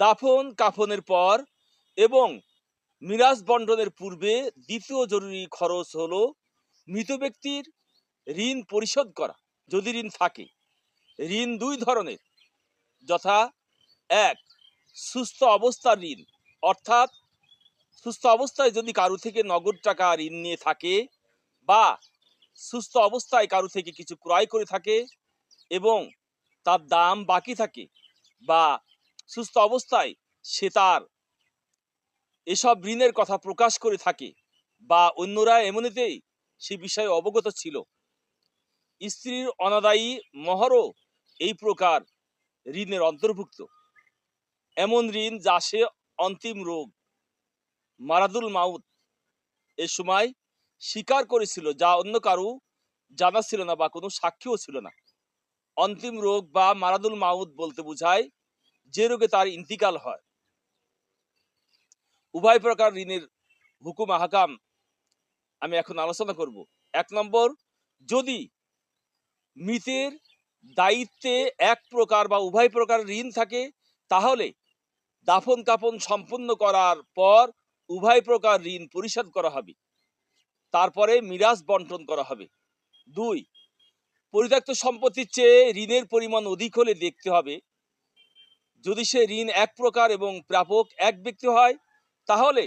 দাফন, কাফনের পর এবং মিরাজ বন্টনের পূর্বে দ্বিতীয় জরুরি খরচ হলো মৃত ব্যক্তির ঋণ পরিশোধ করা। যদি ঋণ থাকে, ঋণ দুই ধরনের, যথা এক, সুস্থ অবস্থার ঋণ, অর্থাৎ সুস্থ অবস্থায় যদি কারও থেকে নগদ টাকা ঋণ নিয়ে থাকে বা সুস্থ অবস্থায় কারও থেকে কিছু ক্রয় করে থাকে এবং তার দাম বাকি থাকে বা সুস্থ অবস্থায় সে তার এসব ঋণের কথা প্রকাশ করে থাকে বা অন্যরা এমনিতেই সে বিষয়ে অবগত ছিল। স্ত্রীর অনাদায়ী মহরও এই প্রকার ঋণের অন্তর্ভুক্ত। এমন ঋণ যা সে অন্তিম রোগ, মারাদুল মাউত, এ সময় স্বীকার করেছিল যা অন্য কারও জানা ছিল না বা কোনো সাক্ষীও ছিল না। অন্তিম রোগ বা মারাদুল মাউত বলতে বোঝায় যে রোগে তার ইন্তিকাল হয়। উভয় প্রকার ঋণের হুকুম, আহকাম আমি এখন আলোচনা করব। এক নম্বর, যদি মৃতের দায়িত্বে এক প্রকার বা উভয় প্রকার ঋণ থাকে, তাহলে দাফন কাফন সম্পূর্ণ করার পর উভয় প্রকার ঋণ পরিশোধ করা হবে। তারপরে মিরাজ বন্টন করা হবে। দুই, পরিত্যক্ত সম্পত্তির চেয়ে ঋণের পরিমাণ অধিক হলে দেখতে হবে যদি সে ঋণ এক প্রকার এবং প্রাপক এক ব্যক্তি হয়, তাহলে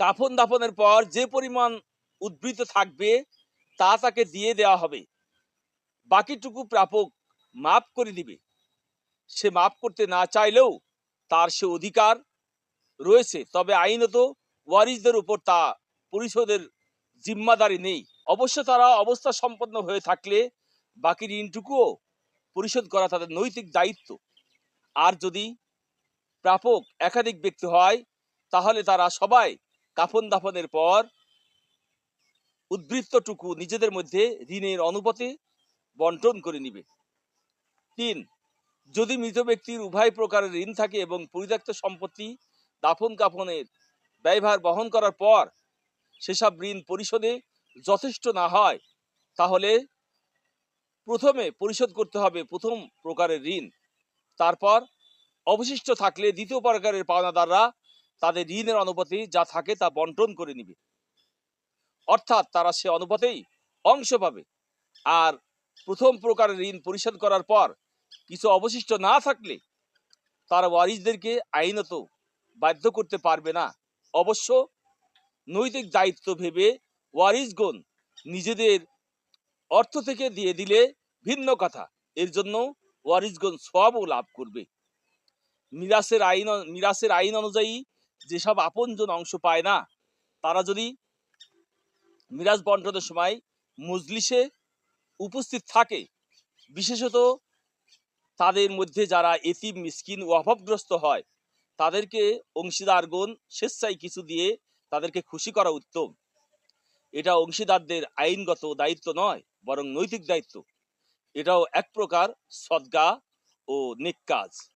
কাফন দাফনের পর যে পরিমাণ উদ্বৃত থাকবে, তা তাকে দিয়ে দেওয়া হবে। বাকিটুকু প্রাপক মাফ করে দিবে। সে মাফ করতে না চাইলেও তার সে অধিকার রয়েছে, তবে আইনত ওয়ারিসদের উপর তা পরিশোধের জিম্মাদারি নেই। অবশ্য তারা অবস্থা সম্পন্ন হয়ে থাকলে বাকি ঋণটুকুও পরিশোধ করা তাদের নৈতিক দায়িত্ব। আর যদি প্রাপক একাধিক ব্যক্তি হয়, তাহলে তারা সবাই কাফন দাফনের পর উদ্বৃত্তটুকু নিজেদের মধ্যে ঋণের অনুপাতে বন্টন করে নিবে। তিন, যদি মৃত ব্যক্তির উভয় প্রকারের ঋণ থাকে এবং পরিত্যক্ত সম্পত্তি দাফন কাফনের ব্যয়ভার বহন করার পর সেসব ঋণ পরিশোধে যথেষ্ট না হয়, তাহলে প্রথমে পরিশোধ করতে হবে প্রথম প্রকারের ঋণ। তারপর অবশিষ্ট থাকলে দ্বিতীয় প্রকারের পাওনাদাররা তাদের ঋণের অনুপাতে যা থাকে তা বন্টন করে নিবে। অর্থাৎ তারা সে অনুপাতেই অংশ পাবে। আর প্রথম প্রকারের ঋণ পরিশোধ করার পর কিছু অবশিষ্ট না থাকলে তারা ওয়ারিসদেরকে আইনত বাধ্য করতে পারবে না। অবশ্য নৈতিক দায়িত্ব ভেবে ওয়ারিসগণ নিজেদের অর্থ থেকে দিয়ে দিলে ভিন্ন কথা। এর জন্য ওয়ারিসগণ সবও লাভ করবে। মিরাসের আইন মিরাসের আইন অনুযায়ী যেসব আপনজন অংশ পায় না, তারা যদি মিরাজ বন্টনের সময় মজলিসে উপস্থিত থাকে, বিশেষত তাদের মধ্যে যারা এতিম, মিসকিন ও অভাবগ্রস্ত হয়, তাদেরকে অংশীদারগণ স্বেচ্ছায় কিছু দিয়ে তাদেরকে খুশি করা উত্তম। এটা অংশীদারদের আইনগত দায়িত্ব নয়, বরং নৈতিক দায়িত্ব। এটাও এক প্রকার সদ্গা ও নেক কাজ।